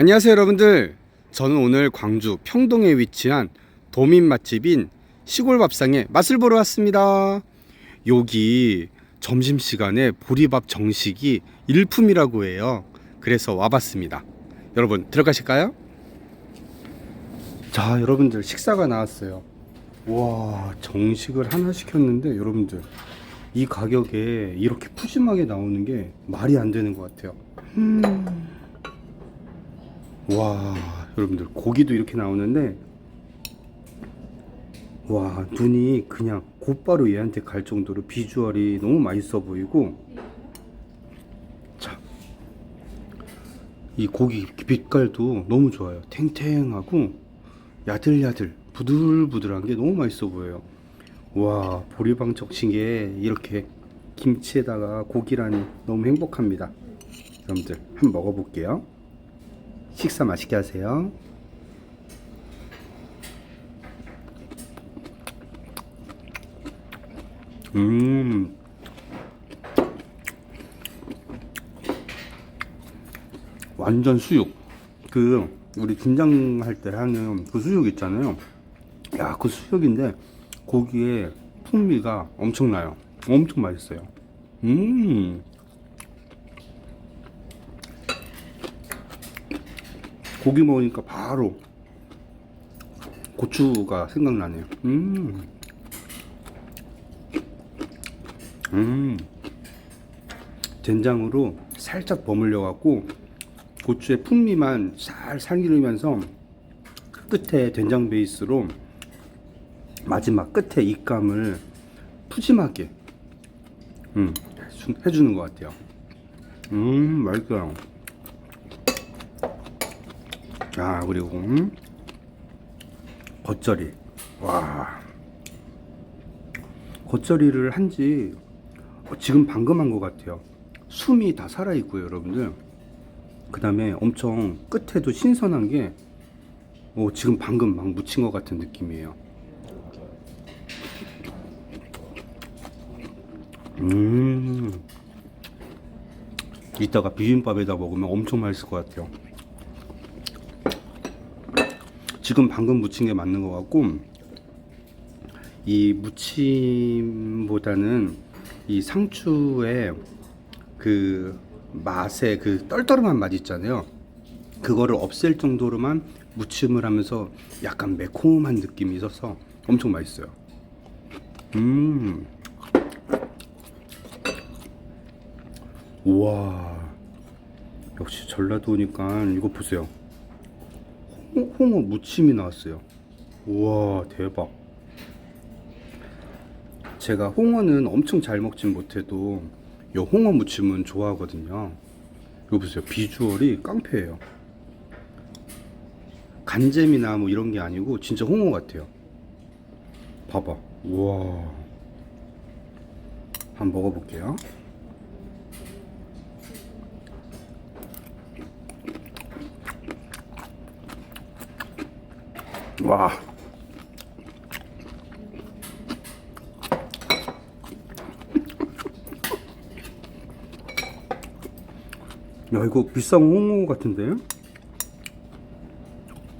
안녕하세요 여러분들. 저는 오늘 광주 평동에 위치한 도민 맛집인 시골 밥상에 맛을 보러 왔습니다. 여기 점심시간에 보리밥 정식이 일품이라고 해요. 그래서 와봤습니다. 여러분 들어가실까요? 자 여러분들 식사가 나왔어요. 와 정식을 하나 시켰는데 여러분들 이 가격에 이렇게 푸짐하게 나오는 게 말이 안 되는 것 같아요. 음. 와 여러분들 고기도 이렇게 나오는데 와 눈이 그냥 곧바로 얘한테 갈 정도로 비주얼이 너무 맛있어 보이고. 자 이 고기 빛깔도 너무 좋아요. 탱탱하고 야들야들 부들부들한 게 너무 맛있어 보여요. 와 보리방 적신게 이렇게 김치에다가 고기라니 너무 행복합니다. 여러분들 한번 먹어볼게요 식사 맛있게 하세요. 음. 완전 수육. 그 우리 김장할 때 하는 그 수육 있잖아요. 야, 그 수육인데 고기에 풍미가 엄청나요. 엄청 맛있어요. 음. 고기 먹으니까 바로 고추가 생각나네요. 음. 음. 된장으로 살짝 버물려 갖고 고추의 풍미만 살 살기르면서 끝에 된장 베이스로 마지막 끝에 입감을 푸짐하게 음, 해주는 것 같아요. 음, 맛있어요. 아 그리고 음? 겉절이. 와. 겉절이를 한지 어, 지금 방금 한 것 같아요. 숨이 다 살아있고요 여러분들. 그 다음에 엄청 끝에도 신선한 게 어, 지금 방금 막 묻힌 것 같은 느낌이에요. 음. 이따가 비빔밥에다 먹으면 엄청 맛있을 것 같아요 지금 방금 무친 게 맞는 것 같고 이 무침보다는 이 상추의 그 맛의 그 떨떠름한 맛 있잖아요. 그거를 없앨 정도로만 무침을 하면서 약간 매콤한 느낌이 있어서 엄청 맛있어요. 음. 우와. 역시 전라도 오니까 이거 보세요. 홍- 홍어 무침이 나왔어요. 우와 대박. 제가 홍어는 엄청 잘 먹진 못해도 요 홍어 무침은 좋아하거든요. 이거 보세요. 비주얼이 깡패예요. 간잼이나 뭐 이런 게 아니고 진짜 홍어 같아요. 봐봐. 우와. 한번 먹어볼게요. 와. 야, 이거 비싼 홍어 같은데?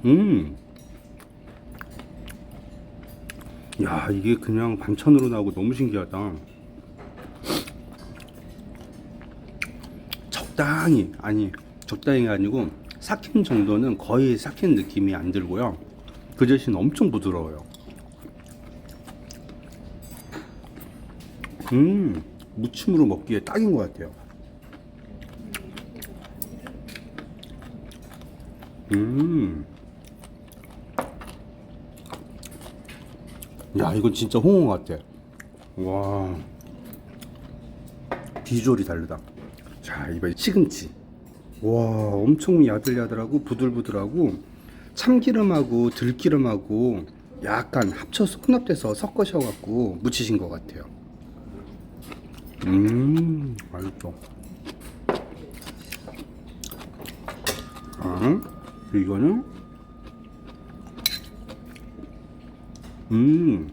음. 야, 이게 그냥 반찬으로 나오고 너무 신기하다. 적당히, 아니, 적당히 아니고, 삭힌 정도는 거의 삭힌 느낌이 안 들고요. 그 대신 엄청 부드러워요. 음, 무침으로 먹기에 딱인 것 같아요. 음. 야, 이건 진짜 홍어 같아. 와. 비주얼이 다르다. 자, 이번에 시금치. 와, 엄청 야들야들하고 부들부들하고 참기름하고 들기름하고 약간 합쳐서 혼합돼서 섞으셔갖고 무치신 것 같아요. 음, 맛있어. 아, 이거는 음,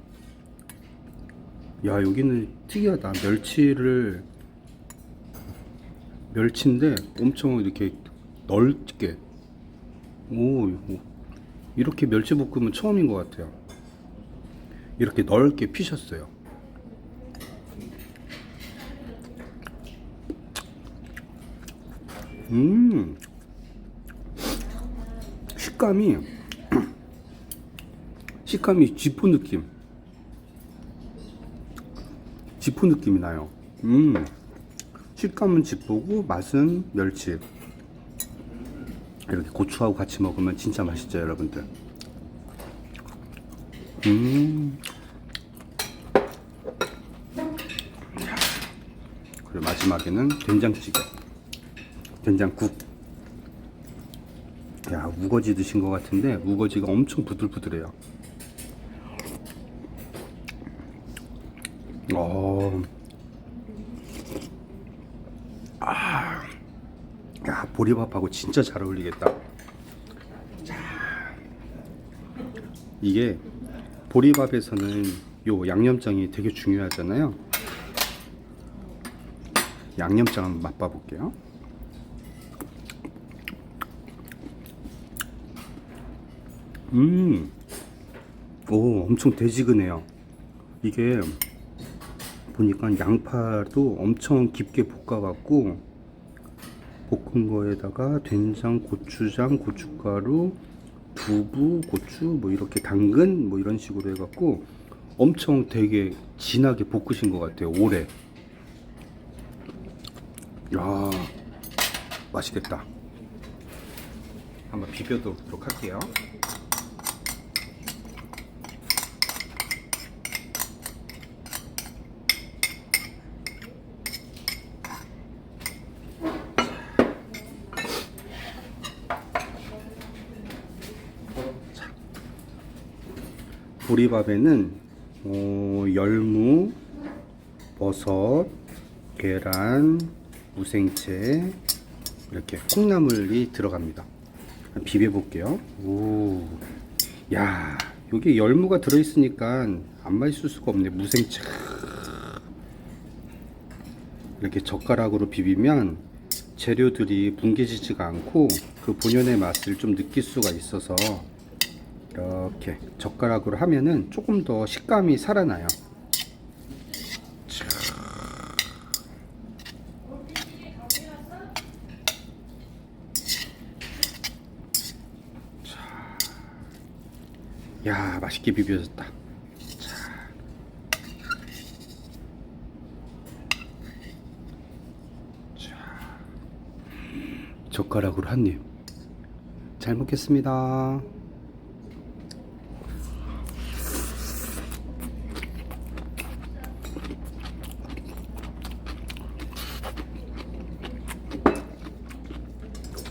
야 여기는 특이하다. 멸치를 멸치인데 엄청 이렇게 넓게 오, 이거 이렇게 멸치볶음은 처음인 것 같아요. 이렇게 넓게 피셨어요. 음, 식감이 식감이 쥐포 느낌. 지포 느낌이 나요. 음, 식감은 지포고 맛은 멸치. 이렇게 고추하고 같이 먹으면 진짜 맛있죠, 여러분들. 음. 그리고 마지막에는 된장찌개, 된장국. 야, 우거지 드신 것 같은데 우거지가 엄청 부들부들해요. 어. 아. 야, 보리밥하고 진짜 잘 어울리겠다. 자. 이게 보리밥에서는 요 양념장이 되게 중요하잖아요. 양념장 한번 맛봐 볼게요. 음. 오, 엄청 되지근해요. 이게 보니까 양파도 엄청 깊게 볶아갖고 볶은 거에다가 된장, 고추장, 고춧가루, 두부, 고추 뭐 이렇게 당근 뭐 이런 식으로 해갖고 엄청 되게 진하게 볶으신 것 같아요. 오래. 야 맛있겠다. 한번 비벼도록 할게요. 보리밥에는 어, 열무, 버섯, 계란, 무생채 이렇게 콩나물이 들어갑니다. 한번 비벼 볼게요. 오, 야, 여기 열무가 들어있으니까 안 맛있을 수가 없네. 무생채. 이렇게 젓가락으로 비비면 재료들이 뭉개지지가 않고 그 본연의 맛을 좀 느낄 수가 있어서 이렇게 젓가락으로 하면은 조금 더 식감이 살아나요. 야, 맛있게 비벼졌다. 자. 자. 젓가락으로 한 입. 잘 먹겠습니다.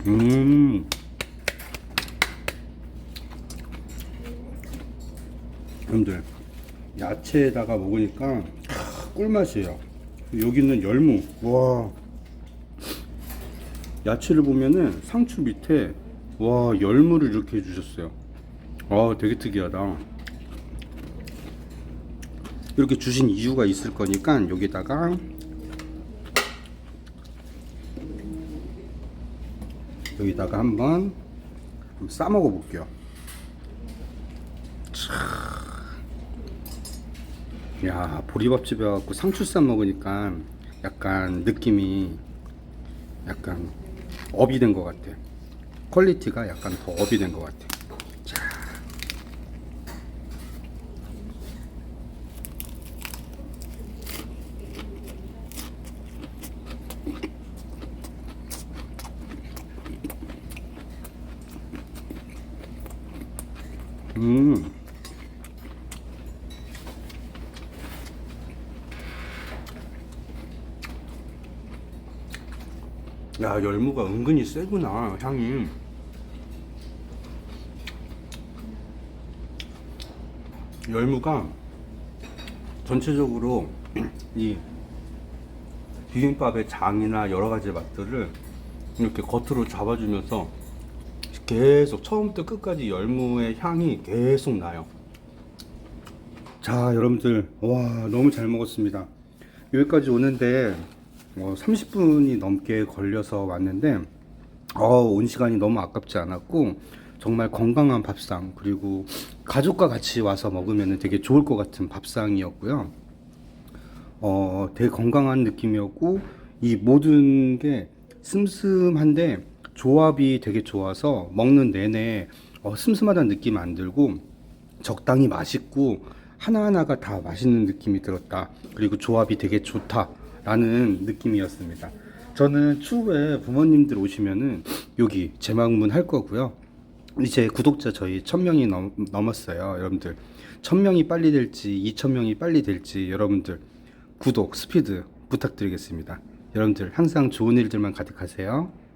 음. 여러분들 야채에다가 먹으니까 아, 꿀맛이에요. 여기는 열무. 와. 야채를 보면은 상추 밑에 와 열무를 이렇게 해주셨어요. 아 되게 특이하다. 이렇게 주신 이유가 있을 거니까 여기다가 여기다가 한번 싸 먹어 볼게요. 야 보리밥집에 와갖고 상추쌈 먹으니까 약간 느낌이 약간 업이 된 것 같아. 퀄리티가 약간 더 업이 된 것 같아. 음. 야 열무가 은근히 세구나 향이 열무가 전체적으로 이 비빔밥의 장이나 여러 가지 맛들을 이렇게 겉으로 잡아주면서 계속 처음부터 끝까지 열무의 향이 계속 나요. 자, 여러분들, 와, 너무 잘 먹었습니다. 여기까지 오는데, 어, 30분이 넘게 걸려서 왔는데, 어, 온 시간이 너무 아깝지 않았고, 정말 건강한 밥상 그리고 가족과 같이 와서 먹으면 되게 좋을 것 같은 밥상이었고요. 어, 되게 건강한 느낌이었고 이 모든 게 슴슴한데 조합이 되게 좋아서 먹는 내내 어, 슴슴하다는 느낌 안 들고 적당히 맛있고 하나하나가 다 맛있는 느낌이 들었다. 그리고 조합이 되게 좋다라는 느낌이었습니다. 저는 추후에 부모님들 오시면은 여기 재방문 할 거고요. 이제 구독자 저희 1000명이 넘, 넘었어요. 여러분들 1000명이 빨리 될지 2000명이 빨리 될지 여러분들 구독 스피드 부탁드리겠습니다. 여러분들 항상 좋은 일들만 가득하세요.